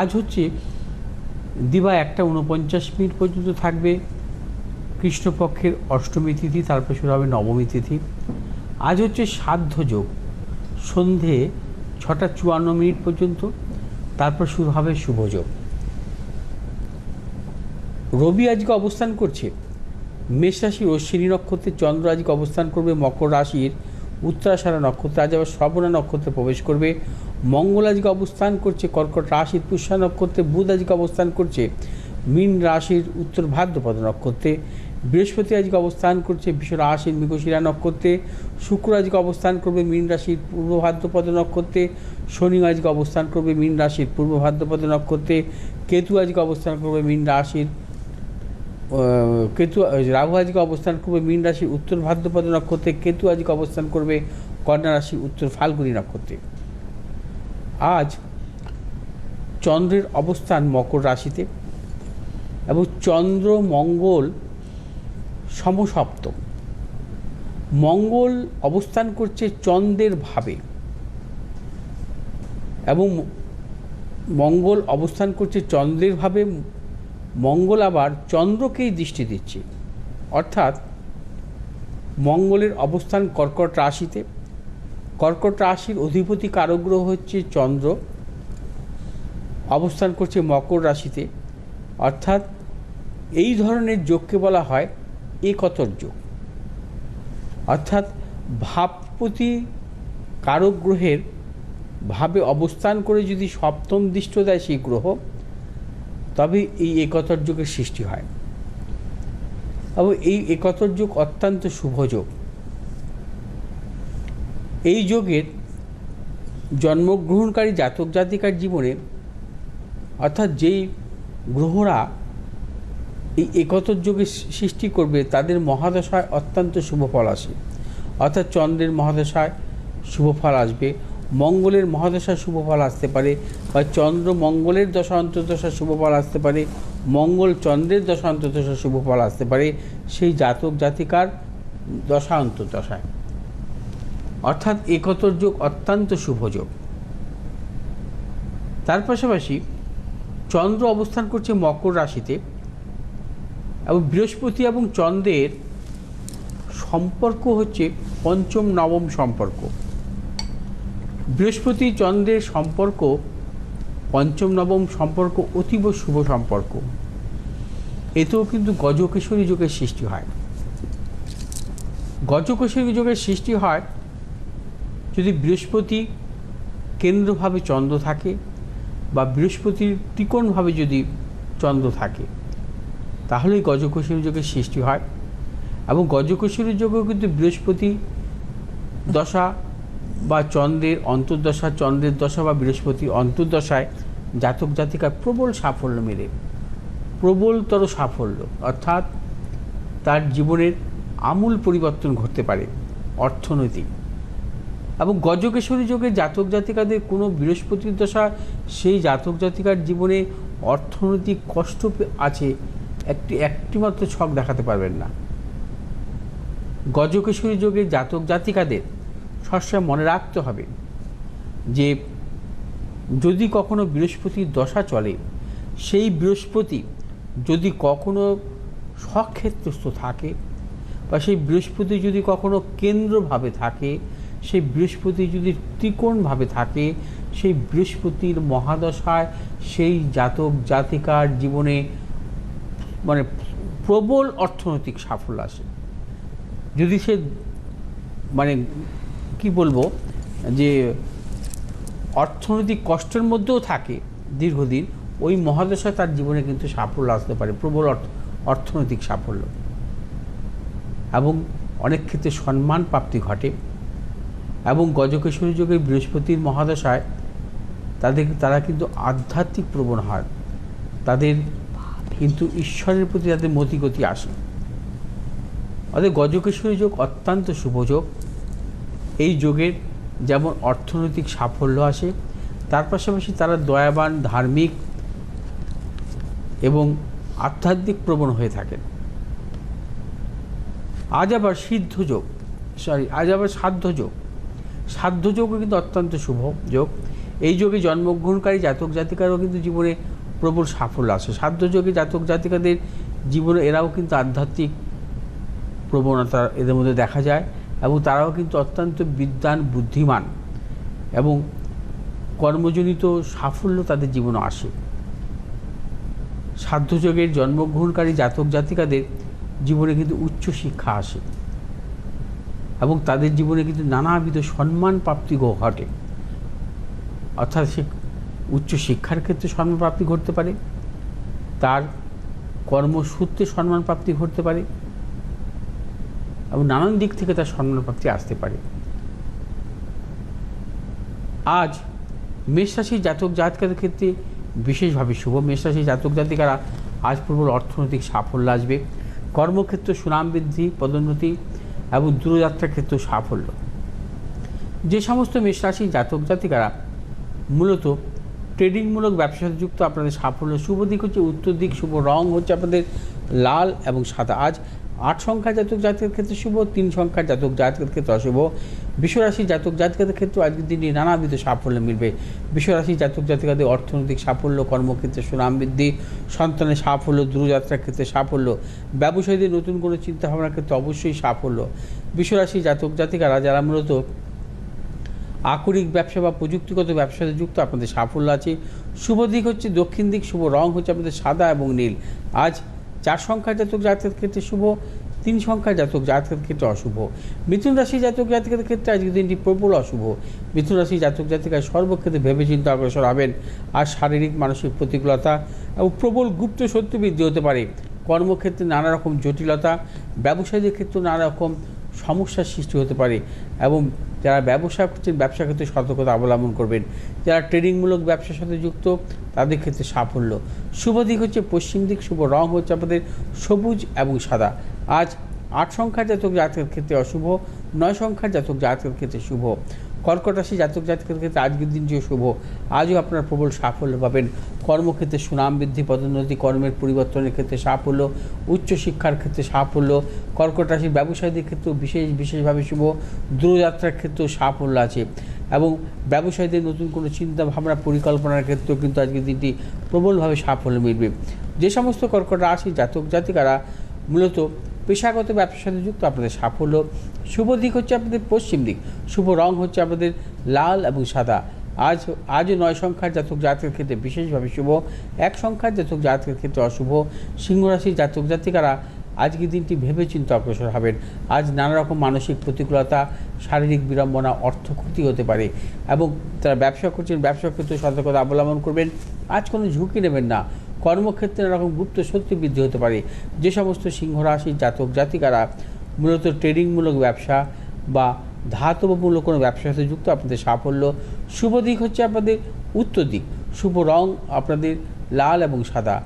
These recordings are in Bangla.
আজ হচ্ছে দিবা একটা উনপঞ্চাশ মিনিট পর্যন্ত থাকবে। কৃষ্ণপক্ষের অষ্টমী তিথি, তারপর শুরু হবে নবমী তিথি। আজ হচ্ছে সাধ্য যোগ। সন্ধে ছটা চুয়ান্ন মিনিট পর্যন্ত, তারপর শুরু হবে শুভ যোগ। রবি আজকে অবস্থান করছে। মেষ রাশির অশ্বিনী নক্ষত্রে চন্দ্র আজকে অবস্থান করবে, মকর রাশির উত্তরাষাঢ়া নক্ষত্রে, আজ আবার শ্রবণা নক্ষত্রে প্রবেশ করবে। মঙ্গল আজকে অবস্থান করছে, কর্কট রাশির পুষ্যা নক্ষত্রে বুধ আজকে অবস্থান করছে, মীন রাশির উত্তর ভাদ্রপদ নক্ষত্রে, বৃহস্পতি আজকে অবস্থান করছে বিশ্ব রাশির মৃগশিরা নক্ষত্রে, শুক্র আজকে অবস্থান করবে মীন রাশির পূর্ব ভাদ্রপদ নক্ষত্রে, শনি আজকে অবস্থান করবে মীন রাশির পূর্ব ভাদ্রপদ নক্ষত্রে, কেতু আজকে অবস্থান করবে মীন রাশির কেতু রাহু আজকে অবস্থান করবে মীন রাশির উত্তর ভাদ্রপদ নক্ষত্রে, কেতু আজকে অবস্থান করবে কন্যা রাশির উত্তর ফাল্গুনী নক্ষত্রে। আজ চন্দ্রের অবস্থান মকর রাশিতে এবং চন্দ্র, মঙ্গল সমসপ্তম। মঙ্গল অবস্থান করছে চন্দ্রের ভাবে এবং মঙ্গল অবস্থান করছে চন্দ্রের ভাবে। মঙ্গল আবার চন্দ্রকেই দৃষ্টি দিচ্ছে। অর্থাৎ মঙ্গলের অবস্থান কর্কট রাশিতে কর্কট রাশির অধিপতি কারগ্রহ হচ্ছে চন্দ্র। অবস্থান করছে মকর রাশিতে। অর্থাৎ এই ধরনের যোগকে বলা হয় একতর যোগ। অর্থাৎ ভাবপতি কারক গ্রহের ভাবে অবস্থান করে যদি সপ্তম দৃষ্ট দেয় সেই গ্রহ, তবে এই একতর যুগের সৃষ্টি হয়। এবং এই একতর যুগ অত্যন্ত শুভ যোগ। এই যোগের জন্মগ্রহণকারী জাতক জাতিকার জীবনে, অর্থাৎ যেই গ্রহরা এই একতর যোগে সৃষ্টি করবে, তাদের মহাদশায় অত্যন্ত শুভ ফল আসে। অর্থাৎ চন্দ্রের মহাদশায় শুভ ফল আসবে, মঙ্গলের মহাদশায় শুভ ফল আসতে পারে, বা চন্দ্র মঙ্গলের দশা অন্তর্দশা শুভ ফল আসতে পারে, মঙ্গল চন্দ্রের দশা অন্তর্দশা শুভ ফল আসতে পারে সেই জাতক জাতিকার দশা অন্তর্দশায়। অর্থাৎ একতর যোগ অত্যন্ত শুভ যোগ। তার পাশাপাশি চন্দ্র অবস্থান করছে মকর রাশিতে এবং বৃহস্পতি এবং চন্দ্রের সম্পর্ক হচ্ছে পঞ্চম, নবম সম্পর্ক। বৃহস্পতি চন্দ্রের সম্পর্ক পঞ্চম, নবম সম্পর্ক অতীব শুভ সম্পর্ক। এতেও কিন্তু গজকেশরী যোগের সৃষ্টি হয়। গজকেশরী যোগের সৃষ্টি হয় যদি বৃহস্পতি কেন্দ্রভাবে চন্দ্র থাকে বা বৃহস্পতির ত্রিকোণভাবে যদি চন্দ্র থাকে, তাহলেই গজকেশরী যোগের সৃষ্টি হয়। এবং গজকেশরী যোগেও কিন্তু বৃহস্পতি দশা বা চন্দ্রের অন্তর্দশা, চন্দ্রের দশা বা বৃহস্পতি অন্তর্দশায় জাতক জাতিকার প্রবল সাফল্য মেলে। প্রবলতর সাফল্য, অর্থাৎ তার জীবনের আমূল পরিবর্তন ঘটতে পারে অর্থনৈতিক। এবং গজকেশ্বরী যোগে জাতক জাতিকাদের কোনো বৃহস্পতির দশা, সেই জাতক জাতিকার জীবনে অর্থনৈতিক কষ্ট আছে, একটি, একটিমাত্র ছক দেখাতে পারবেন না। গজকেশরী যোগে জাতক জাতিকাদের সবসময় মনে রাখতে হবে যে, যদি কখনো বৃহস্পতির দশা চলে, সেই বৃহস্পতি যদি কখনো স্বক্ষেত্রস্থ থাকে বা সেই বৃহস্পতি যদি কখনো কেন্দ্রভাবে থাকে সেই বৃহস্পতি যদি ত্রিকোণভাবে থাকে, সেই বৃহস্পতির মহাদশায় সেই জাতক, জাতিকার জীবনে মানে প্রবল অর্থনৈতিক সাফল্য আসে। যদি সে মানে কি বলব, যে অর্থনৈতিক কষ্টের মধ্যেও থাকে দীর্ঘদিন, ওই মহাদশায় তার জীবনে কিন্তু সাফল্য আসতে পারে, প্রবল অর্থ, অর্থনৈতিক সাফল্য। এবং অনেক ক্ষেত্রে সম্মান প্রাপ্তি ঘটে। এবং গজকেশ্বরী যোগে বৃহস্পতির মহাদশায় তাদের, তারা কিন্তু আধ্যাত্মিক প্রবণ হয়। তাদের কিন্তু ঈশ্বরের প্রতি তাদের মতিগতি আসে। অতএব গজকেশ্বরী যোগ অত্যন্ত শুভ যোগ। এই যোগের যেমন অর্থনৈতিক সাফল্য আসে, তার পাশাপাশি তারা দয়াবান, ধার্মিক এবং আধ্যাত্মিক প্রবণ হয়ে থাকেন। আজ আবার সিদ্ধ যোগ সরি আজ আবার সাধ্য যোগ। সাধ্য যোগও কিন্তু অত্যন্ত শুভ যোগ। এই যোগে জন্মগ্রহণকারী জাতক জাতিকারও কিন্তু জীবনে প্রবল সাফল্য আসে সাধ্য যোগে জাতক জাতিকাদের জীবনে এরাও কিন্তু আধ্যাত্মিক প্রবণতা এদের মধ্যে দেখা যায় এবং তারাও কিন্তু অত্যন্ত বিদ্বান বুদ্ধিমান এবং কর্মজনিত সাফল্য তাদের জীবনে আসে। সাধ্যযোগের জন্মগ্রহণকারী জাতক জাতিকাদের জীবনে কিন্তু উচ্চ শিক্ষা আসে। এবং তাদের জীবনে কিন্তু নানাবিধ সম্মান প্রাপ্তি ঘটে। অর্থাৎ সে উচ্চ শিক্ষার ক্ষেত্রে সম্মান প্রাপ্তি ঘটতে পারে, তার কর্মসূত্রে সম্মান প্রাপ্তি ঘটতে পারে এবং নানান দিক থেকে তার সম্মান প্রাপ্তি আসতে পারে। আজ মেষরাশি জাতক জাতকের ক্ষেত্রে বিশেষভাবে শুভ মেষরাশি জাতক জাতিকারা আজ প্রবল অর্থনৈতিক সাফল্য আসবে। কর্মক্ষেত্র সুনাম বৃদ্ধি, পদোন্নতি এবং দূরযাত্রার ক্ষেত্রে সাফল্য। যে সমস্ত মেষরাশি জাতক জাতিকারা মূলত ট্রেডিংমূলক ব্যবসার সাথে যুক্ত, আপনাদের সাফল্য শুভ দিক হচ্ছে উত্তর দিক, শুভ রং হচ্ছে আপনাদের লাল এবং সাদা। আজ আট সংখ্যা জাতক জাতকের ক্ষেত্রে শুভ, তিন সংখ্যা জাতক জাতকের ক্ষেত্রে অশুভ। বিশ্বরাশি জাতক জাতকের ক্ষেত্রে আজকের দিনে নানাবিধ সাফল্য মিলবে। বিশ্বরাশি জাতক জাতিকাদের অর্থনৈতিক সাফল্য, কর্মক্ষেত্রে সুনাম বৃদ্ধি, সন্তানের সাফল্য, দূরযাত্রার ক্ষেত্রে সাফল্য, ব্যবসায়ীদের নতুন কোনো চিন্তাভাবনার ক্ষেত্রে অবশ্যই সাফল্য। বিশ্বরাশি জাতক জাতিকারা যারা মূলত আকরিক ব্যবসা বা প্রযুক্তিগত ব্যবসাতে যুক্ত, আপনাদের সাফল্য আছে। শুভ দিক হচ্ছে দক্ষিণ দিক, শুভ রং হচ্ছে আপনাদের সাদা এবং নীল। আজ চার সংখ্যার জাতক জাতকের ক্ষেত্রে শুভ তিন সংখ্যার জাতক জাতকের ক্ষেত্রে অশুভ। মিথুন রাশি জাতক জাতকের ক্ষেত্রে আজকের দিনটি প্রবল অশুভ। মিথুন রাশি জাতক জাতিকায় সর্বক্ষেত্রে ভেবেচিন্তে অগ্রসর হবেন। আর শারীরিক, মানসিক প্রতিকূলতা এবং প্রবল গুপ্ত সত্য বৃদ্ধি হতে পারে। কর্মক্ষেত্রে নানা রকম জটিলতা, ব্যবসায়ীদের ক্ষেত্রে নানা রকম সমস্যার সৃষ্টি হতে পারে এবং যারা ব্যবসা করছেন ব্যবসা ক্ষেত্রে সতর্কতা অবলম্বন করবেন। যারা ট্রেডিংমূলক ব্যবসার সাথে যুক্ত, তাদের ক্ষেত্রে সাফল্য। শুভ দিক হচ্ছে পশ্চিম দিক, শুভ রং হচ্ছে আমাদের সবুজ এবং সাদা। আজ আট সংখ্যার জাতক জাতকের ক্ষেত্রে অশুভ, নয় সংখ্যার জাতক জাতকের ক্ষেত্রে শুভ। কর্কট রাশি জাতক জাতকের ক্ষেত্রে আজকের দিনটিও শুভ আজও আপনারা প্রবল সাফল্য পাবেন। কর্মক্ষেত্রে সুনাম বৃদ্ধি, পদোন্নতি, কর্মের পরিবর্তনের ক্ষেত্রে সাফল্য, উচ্চশিক্ষার ক্ষেত্রে সাফল্য, কর্কট রাশির ব্যবসায়ীদের ক্ষেত্রেও বিশেষ, বিশেষভাবে শুভ। দূরযাত্রার ক্ষেত্রেও সাফল্য আছে। এবং ব্যবসায়ীদের নতুন কোনো চিন্তা ভাবনা পরিকল্পনার ক্ষেত্রেও কিন্তু আজকের দিনটি প্রবলভাবে সাফল্য মিলবে। যে সমস্ত কর্কট রাশি জাতক জাতিকারা মূলত পেশাগত ব্যবসার সাথে যুক্ত, আপনাদের সাফল্য, শুভ দিক হচ্ছে আপনাদের পশ্চিম দিক, শুভ রং হচ্ছে আপনাদের লাল এবং সাদা। আজ, আজও নয় সংখ্যার জাতক জাতকের ক্ষেত্রে বিশেষভাবে শুভ, এক সংখ্যার জাতক জাতকের ক্ষেত্রে অশুভ। সিংহরাশির জাতক জাতিকারা আজকের দিনটি ভেবে চিন্তা অগ্রসর হবেন। আজ নানা রকম মানসিক প্রতিকূলতা, শারীরিক বিড়ম্বনা, অর্থ ক্ষতি হতে পারে এবং তারা ব্যবসা করছেন ব্যবসা ক্ষেত্রে সতর্কতা অবলম্বন করবেন। আজ কোনো ঝুঁকি নেবেন না। কর্মক্ষেত্রে এরকম গুপ্ত শক্তি বৃদ্ধি হতে পারে। যে সমস্ত সিংহ রাশির জাতক, জাতিকারা মূলত ট্রেডিংমূলক ব্যবসা বা ধাতবমূলক কোনো ব্যবসার সাথে যুক্ত, আপনাদের সাফল্য। শুভ দিক হচ্ছে আপনাদের উত্তর দিক। শুভ রং আপনাদের লাল এবং সাদা।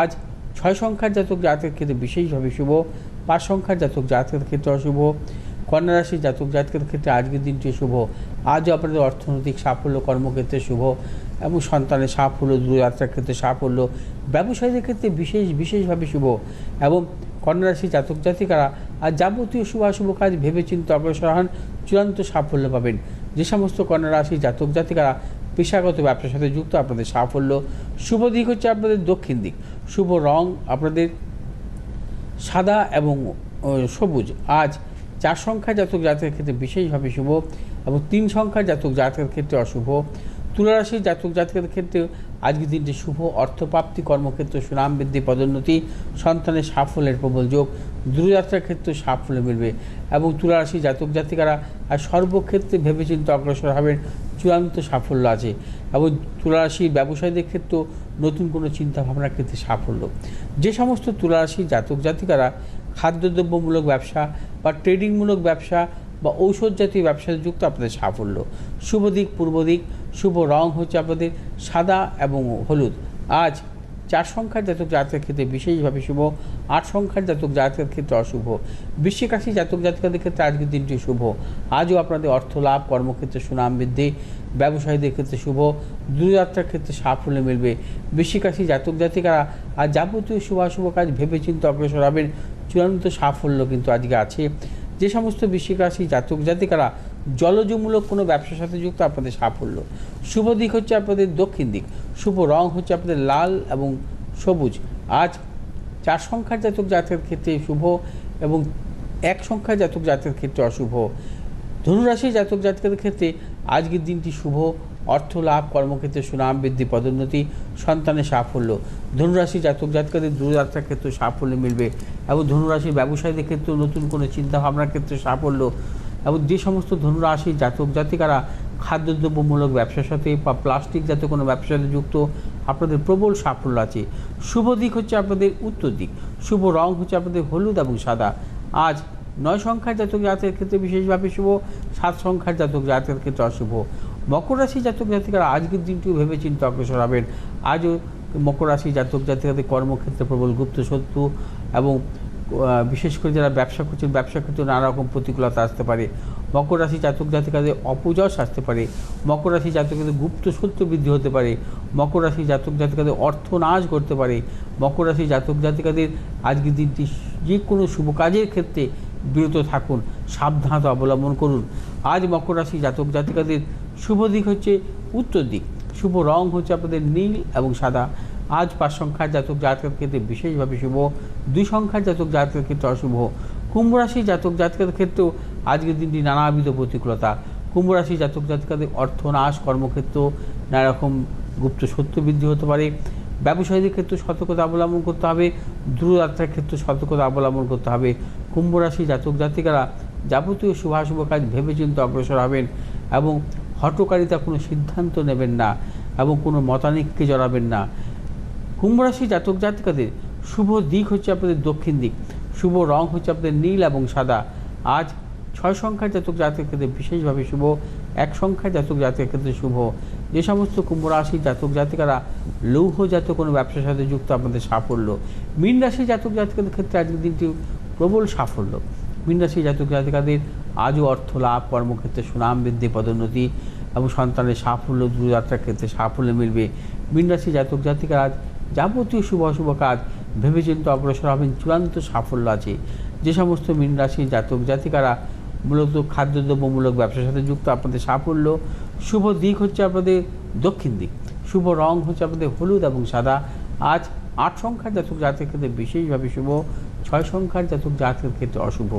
আজ ছয় সংখ্যার জাতক জাতকের ক্ষেত্রে বিশেষভাবে শুভ, পাঁচ সংখ্যার জাতক জাতকের ক্ষেত্রে অশুভ কন্যা রাশির জাতক জাতকের ক্ষেত্রে আজকের দিনটি শুভ। আজও আপনাদের অর্থনৈতিক সাফল্য কর্মক্ষেত্রে শুভ। এবং সন্তানের সাফল্য দূরযাত্রার ক্ষেত্রে সাফল্য, ব্যবসায়ীদের ক্ষেত্রে বিশেষ, বিশেষভাবে শুভ। এবং কন্যা রাশি জাতক জাতিকারা আর যাবতীয় শুভাশুভ কাজ ভেবেচিন্তে অগ্রসর হন, চূড়ান্ত সাফল্য পাবেন। যে সমস্ত কন্যা রাশি জাতক জাতিকারা পেশাগত ব্যবসার সাথে যুক্ত, আপনাদের সাফল্য শুভ দিক হচ্ছে আপনাদের দক্ষিণ দিক। শুভ রং আপনাদের সাদা এবং সবুজ। আজ চার সংখ্যা জাতক জাতকের ক্ষেত্রে বিশেষভাবে শুভ এবং তিন সংখ্যার জাতক জাতকের ক্ষেত্রে অশুভ। তুলারাশির জাতক জাতকের ক্ষেত্রে আজকের দিনটি শুভ অর্থপ্রাপ্তি কর্মক্ষেত্র, সুনাম বৃদ্ধি, পদোন্নতি, সন্তানের সাফল্যের প্রবল যোগ দূরযাত্রার ক্ষেত্রে সাফল্য মিলবে। এবং তুলারাশি জাতক জাতিকারা আর সর্বক্ষেত্রে ভেবেচিন্তে অগ্রসর হবেন, চূড়ান্ত সাফল্য আছে। এবং তুলারাশির ব্যবসায়ীদের ক্ষেত্রেও নতুন কোনো চিন্তাভাবনার ক্ষেত্রে সাফল্য। যে সমস্ত তুলারাশি জাতক জাতিকারা খাদ্যদ্রব্যমূলক ব্যবসা বা ট্রেডিংমূলক ব্যবসা বা ঔষধ জাতীয় ব্যবসায় যুক্ত, আপনাদের সাফল্য। শুভ দিক, পূর্ব দিক শুভ রং হচ্ছে আপনাদের সাদা এবং হলুদ। আজ চার সংখ্যার জাতক জাতকের ক্ষেত্রে বিশেষভাবে শুভ, আট সংখ্যার জাতক জাতকের ক্ষেত্রে অশুভ। বৃশ্চিক রাশি জাতক জাতকাদের ক্ষেত্রে আজকের দিনটি শুভ। আজও আপনাদের অর্থ লাভ, কর্মক্ষেত্রে সুনাম বৃদ্ধি, ব্যবসায়ীদের ক্ষেত্রে শুভ, দূরযাত্রার ক্ষেত্রে সাফল্য মিলবে। বৃশ্চিক রাশি জাতক জাতিকারা আর যাবতীয় শুভাশুভ কাজ ভেবেচিন্তে অগ্রসর হবেন। চূড়ান্ত সাফল্য কিন্তু আজকে আছে। যে সমস্ত বৃশ্চিক রাশি জাতক জাতিকারা জলজমূলক কোনো ব্যবসার সাথে যুক্ত আপনাদের সাফল্য। শুভ দিক হচ্ছে আপনাদের দক্ষিণ দিক। শুভ রং হচ্ছে আপনাদের লাল এবং সবুজ। আজ চার সংখ্যার জাতক জাতকের ক্ষেত্রে শুভ এবং এক সংখ্যার জাতক জাতকের ক্ষেত্রে অশুভ। ধনুরাশি জাতক জাতকের ক্ষেত্রে আজকের দিনটি শুভ। অর্থ লাভ, কর্মক্ষেত্রে সুনাম বৃদ্ধি, পদোন্নতি, সন্তানের সাফল্য। ধনুরাশি জাতক জাতকাদের দূরযাত্রার ক্ষেত্রে সাফল্য মিলবে এবং ধনুরাশির ব্যবসায়ীদের ক্ষেত্রে নতুন কোনো চিন্তাভাবনার ক্ষেত্রে সাফল্য এবং যে সমস্ত ধনুরাশি জাতক জাতিকারা খাদ্যদ্রব্যমূলক ব্যবসার সাথে বা প্লাস্টিক জাতীয় কোনো ব্যবসার সাথে যুক্ত, আপনাদের প্রবল সাফল্য আছে। শুভ দিক হচ্ছে আপনাদের উত্তর দিক। শুভ রং হচ্ছে আপনাদের হলুদ এবং সাদা। আজ নয় সংখ্যার জাতক জাতকের ক্ষেত্রে বিশেষভাবে শুভ, সাত সংখ্যার জাতক জাতকের ক্ষেত্রে অশুভ। মকর রাশি জাতক জাতিকারা আজকের দিনটিও ভেবে চিন্তা অগ্রসর হবেন। আজও মকর রাশি জাতক জাতিকাদের কর্মক্ষেত্রে প্রবল গুপ্ত শত্রু এবং বিশেষ করে যারা ব্যবসা করছেন ব্যবসা ক্ষেত্রে নানা রকম প্রতিকূলতা আসতে পারে। মকর রাশি জাতক জাতিকাদের অপযশ আসতে পারে। মকর রাশি জাতকাদের গুপ্ত শত্রু বৃদ্ধি হতে পারে। মকর রাশি জাতক জাতিকাদের অর্থ নাশ করতে পারে। মকর রাশি জাতক জাতিকাদের আজকের দিনটি যে কোনো শুভ কাজের ক্ষেত্রে বিরত থাকুন, সাবধানতা অবলম্বন করুন। আজ মকর রাশি জাতক জাতিকাদের শুভ দিক হচ্ছে উত্তর দিক। শুভ রং হচ্ছে আপনাদের নীল এবং সাদা। আজ পাঁচ সংখ্যার জাতক জাতকের ক্ষেত্রে বিশেষভাবে শুভ। দুই সংখ্যার জাতক জাতকের ক্ষেত্রে অশুভ। কুম্ভ রাশি জাতক জাতকের ক্ষেত্রেও আজকের দিনটি নানাবিধ প্রতিকূলতা। কুম্ভ রাশি জাতক জাতকাদের অর্থনাশ, কর্মক্ষেত্র নানা রকম গুপ্ত সত্য বৃদ্ধি হতে পারে। ব্যবসায়ীদের ক্ষেত্রে সতর্কতা অবলম্বন করতে হবে। দূরযাত্রার ক্ষেত্রে সতর্কতা অবলম্বন করতে হবে। কুম্ভ রাশি জাতক জাতিকারা যাবতীয় শুভাশুভ কাজ ভেবেচিন্তে অগ্রসর হবেন এবং হটকারিতা কোনো সিদ্ধান্ত নেবেন না এবং কোনো মতানিককে জড়াবেন না। কুম্ভ রাশি জাতক জাতিকাদের শুভ দিক হচ্ছে আপনাদের দক্ষিণ দিক, শুভ রং হচ্ছে আপনাদের নীল এবং সাদা। আজ ছয় সংখ্যার জাতক জাতকের ক্ষেত্রে বিশেষভাবে শুভ, এক সংখ্যার জাতক জাতকের ক্ষেত্রে শুভ। যে সমস্ত কুম্ভ জাতক জাতিকারা লৌহজাত কোনো ব্যবসার সাথে যুক্ত আপনাদের সাফল্য। মীন রাশি জাতক জাতিকাদের ক্ষেত্রে আজকের দিনটি প্রবল সাফল্য। মীন রাশি জাতক জাতিকাদের আজও অর্থ লাভ, কর্মক্ষেত্রে সুনাম বৃদ্ধি, পদোন্নতি এবং সন্তানের সাফল্য, দূরযাত্রার ক্ষেত্রে সাফল্য মিলবে। মীন রাশি জাতক জাতিকার আজ যাবতীয় শুভ অশুভ কাজ ভেবেচিন্তে অগ্রসর হবেন চূড়ান্ত সাফল্য আছে। যে সমস্ত মীন জাতক জাতিকারা মূলত খাদ্যদ্রব্যমূলক ব্যবসার সাথে যুক্ত, আপনাদের সাফল্য, শুভ দিক হচ্ছে আপনাদের দক্ষিণ দিক, শুভ রং হচ্ছে আপনাদের হলুদ এবং সাদা। আজ আট সংখ্যার জাতক জাতকের ক্ষেত্রে বিশেষভাবে শুভ, ছয় সংখ্যার জাতক জাতকের ক্ষেত্রে অশুভ।